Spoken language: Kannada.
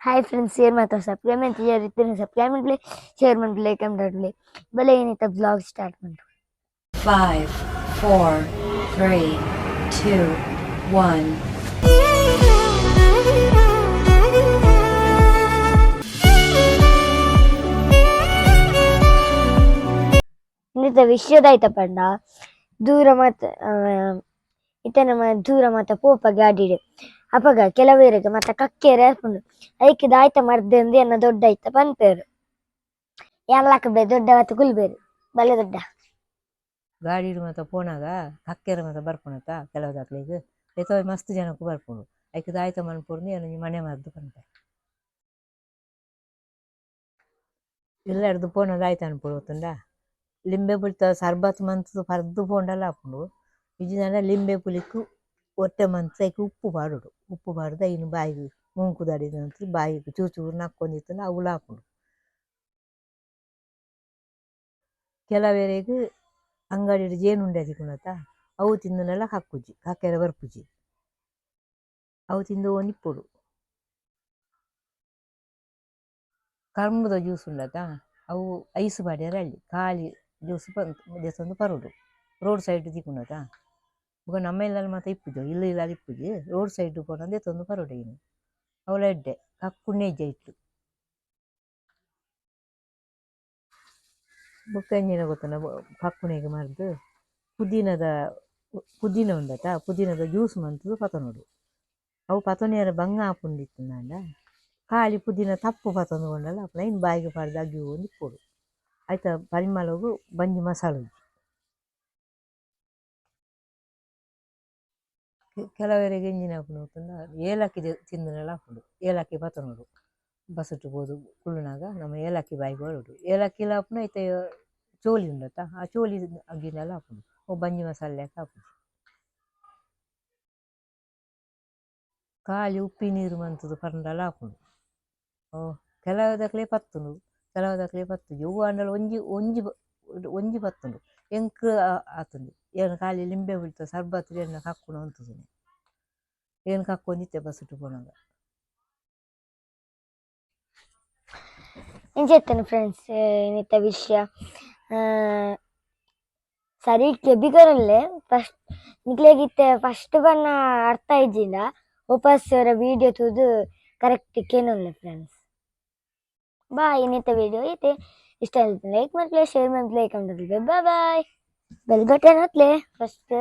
ಹಾಯ್ ಫ್ರೆಂಡ್ಸ್ ಶೇರ್ ಮಾಡ್ತಾರೆ ಸಬ್ಸ್ಕ್ರೈಬ್ ಅಂತ ಇರ್ತೀನಿ ಸಬ್ಸ್ಕ್ರೈಬ್ ಮಾಡಲಿ ಶೇರ್ ಮಾಡಲಿ ಲೈಕ್ ಮಾಡಲಿ ಬಲೆ ಏನಿತ್ತು ಬ್ಲಾಗ್ ಸ್ಟಾರ್ಟ್ ಮಾಡಿ five four three two one ಇನ್ನಿತ ವಿಷಯದಾಯ್ತಪ್ಪ ದೂರ ಮತ್ತ ಇತ್ತ ನಮ್ಮ ದೂರ ಮಾತ ಪೋಪ ಗಾಡಿಡ್ ಅಪಗ ಕೆಲವೇರಿಗೆ ಮತ್ತ ಕಕ್ಕೇರೆ ಹಾಕೊಂಡು ಐಕೆ ದಾಯ್ತ ಮರ್ದಂದು ಎನ್ನ ದೊಡ್ಡ ಐತ ಬಂತೇರು. ಎಲ್ಲಕ್ಕ ಬೇ ದೊಡ್ಡ ಮತ್ತು ಗುಲ್ಬೇರು. ಬಲೆ ದೊಡ್ಡ. ಗಾಡಿಡು ಮಾತ ಪೋನಾಗ, ಕಕ್ಕೆರ ಮಾತ ಬರ್ಪುಣತ ಕೆಲವು ದಾಕ್ಲಿಗೆ. ಎತ್ತೋ ಮಸ್ತ್ ಜನಕ್ಕೂ ಬರ್ಪುಂಡು ಐಕೆ ದಾಯ್ತ ಮನ್ಪುರ್ನಿ ಏನು ಮನೆ ಮದ್ದು ಪಂತೆ. ಎಲ್ಲರದು ಪೋನ ದಾಯ್ತ ಅನ್ಪುಡುತ್ತಂಡ ಲಿಂಬೆ ಬಿಡ್ತ ಸರ್ಬತ್ ಮಂತ್ ಪರ್ದು ಪೋಂಡಲ್ಲ ಹಾಪುಂಡು ಇಜಿನ ಲಿಂಬೆ ಪುಲಿಕು ಒಟ್ಟೆ ಮಂತ್ ಐಕೆ ಉಪ್ಪು ಪಾಡುಡು ಉಪ್ಪು ಪಾಡ್ದು ಐನು ಬಾಯಿಗೆ ಮುಂಕು ದಾಡಿದ ನಂತರ ಬಾಯಿಗೆ ಚೂರು ಚೂರು ನಕ್ಕೊಂಡಿತ್ತಂಡ ಅವಳು ಹಾಕೊಂಡು ಕೆಲವೇರೆಗೆ ಅಂಗಡಿ ಜೇನುಂಡೆ ತಿಕ್ಕುಣತ ಅವು ತಿಂದನೆಲ್ಲ ಹಾಕುಜಿ ಹಾಕ್ಯಾರ ಬರ್ಪುಜಿ ಅವು ತಿಂದು ನಿಪ್ಪುಡು ಕರ್ಮದ ಜ್ಯೂಸ್ ಉಂಡತ ಅವು ಐಸ್ ಬಾಡ್ಯಾರ ಅಲ್ಲಿ ಖಾಲಿ ಜ್ಯೂಸ್ ಬಂತು ದೇಸೊಂದು ಪರುಡು ರೋಡ್ ಸೈಡ್ ತಿಕ್ಕುಣತ ಬೊಕ ನಮ್ಮ ಇಲ್ಲಲ್ಲಿ ಮಾತ ಇಪ್ಪುಜು ಇಲ್ಲ ಇಲ್ಲ ಇಪ್ಪುಜಿ ರೋಡ್ ಸೈಡ್ ಪೋನ ದೇತೊಂದು ಪರುಡು ಇನ್ನು. ಅವಳ ಎಡ್ಡೆ, ಕಕ್ಕುಣ್ಣೆ ಹೆಜ್ಜೆ ಇಟ್ಟು ಬೊಕ್ಕ ಎಂಜಿನ ಗೊತ್ತನ? ಕಕ್ಕುನೆಗೆ ಮರ್ದು ಪುದೀನದ, ಪುದೀನ ಉಂಡತ ಪುದೀನದ ಜ್ಯೂಸ್ ಮಂತದು ಪತನೊಡು. ಅವು ಪತನಿಯರ ಬಂಗ ಹಾಕೊಂಡಿತ್ತು ನಾಂಡ ಖಾಲಿ ಪುದೀನ ತಪ್ಪು ಪತೊಂದು ಕೊಂಡಲ್ಲ ಅಪ್ಪ ಇನ್ನು ಬಾಯಿಗೆ ಪಡೆದು ಅಗ್ಗಿ ಒಂದು ಕೊಡು ಆಯ್ತಾ, ಪರಿಮಳವು ಬಂಜಿ ಮಸಾಲೆ ಕೆಲವರಿಗೆ ಇಂಜಿನ ಹಾಕೊಂಡು ಹೋಗ್ತಂದ ಏಲಕ್ಕಿ ತಿಂದನೆಲ್ಲ ಹಾಕೊಂಡು ಏಲಕ್ಕಿ ಪತನೊಡು ಬಸಟ್ಟು ಬೋದು ಕುಳ್ಳುನಾಗ ನಮ್ಮ ಏಲಕ್ಕಿ ಬಾಯಿಗೆ ಹೊರಡು ಏಲಕ್ಕಿಲ ಹಾಕೊಂಡು ಐತೆ, ಚೋಲಿ ಉಂಡತ್ತ? ಆ ಚೋಲಿ ಅಗ್ಗಿನೆಲ್ಲ ಹಾಕೊಂಡು ಓ ಬಂಜಿ ಮಸಾಲೆ ಹಾಕಿ ಹಾಕೊಂಡು ಖಾಲಿ ಉಪ್ಪಿ, ನೀರು ಮಂತದ್ದು ಪಂಡಲ ಹಾಕೊಂಡು ಓ, ಕೆಲವದಕ್ಲೆ ಪತ್ತುಂಡು ಕೆಲವದಕ್ಲೆ ಪತ್ತು. ಹೂವು ಅಂಡಲ ಒಂಜಿ ಒಂಜಿ ಒಂಜಿ ಪತ್ತುಂಡು ಎಂಕ್ ಆತುಂಡು ಏನು ಖಾಲಿ ಲಿಂಬೆ ಉಳಿತು ಸರ್ಬತ್ ಏನು ಕಕ್ಕುಣ ಅಂತದು ಏನು ಕಕ್ಕೊಂದಿತ್ತೆ ಬಸಟ್ಟು ಪೋನಾಗ ಇಂಚೆತ್ತನು ಫ್ರೆಂಡ್ಸ್ ಏನಿತ್ತ ವಿಷಯ ಸರಿ ಕೆಬಿಗರಲ್ಲೇ ಫಸ್ಟ್ ನಿಕ್ಲೆಗಿತ್ತೆ ಫಸ್ಟ್ ಬಣ್ಣ ಅರ್ಥ ಇದ್ದಿಲ್ಲ ವಾಪಸ್ ಅವರ ವಿಡಿಯೋ ತೂದು ಕರೆಕ್ಟ್ ಕೇನೊಲ್ಲೆ ಫ್ರೆಂಡ್ಸ್ ಬಾಯ್ ಏನಿತ್ತ ವಿಡಿಯೋ ಐತೆ ಇಷ್ಟ ಲೈಕ್ ಮಾಡ್ಲೆ share ಮಾಡ್ಲೆ comment bye bye bell button ಹತ್ಲೆ first